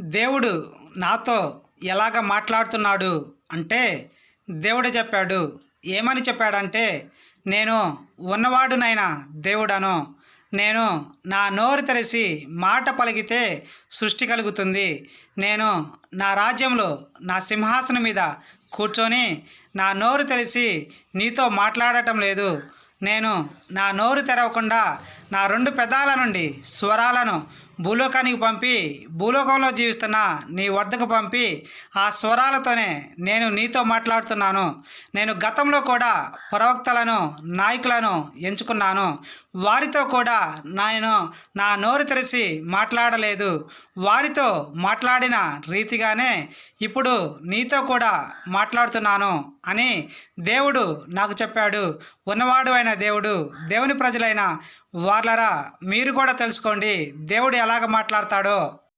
దేవుడు నాతో ఎలాగ మాట్లాడుతున్నాడు అంటే దేవుడు చెప్పాడు. ఏమని చెప్పాడంటే నేను ఉన్నవాడునైనా దేవుడను. నేను నా నోరు తెరిచి మాట పలికితే సృష్టి కలుగుతుంది. నేను నా రాజ్యంలో నా సింహాసనం మీద కూర్చొని నా నోరు తెరిచి నీతో మాట్లాడటం లేదు. నేను నా నోరు తెరవకుండా నా రెండు పెదాల నుండి స్వరాలను భూలోకానికి పంపి భూలోకంలో జీవిస్తున్న నీ వద్దకు పంపి ఆ స్వరాలతోనే నేను నీతో మాట్లాడుతున్నాను. నేను గతంలో కూడా ప్రవక్తలను నాయకులను ఎంచుకున్నాను. వారితో కూడా నేను నా నోరు తెరిచి మాట్లాడలేదు. వారితో మాట్లాడిన రీతిగానే ఇప్పుడు నీతో కూడా మాట్లాడుతున్నాను అని దేవుడు నాకు చెప్పాడు. ఉన్నవాడు అయిన దేవుడు దేవుని ప్రజలైన వాళ్ళరా మీరు కూడా తెలుసుకోండి. దేవుడు ఎలాగ మాట్లాడతాడో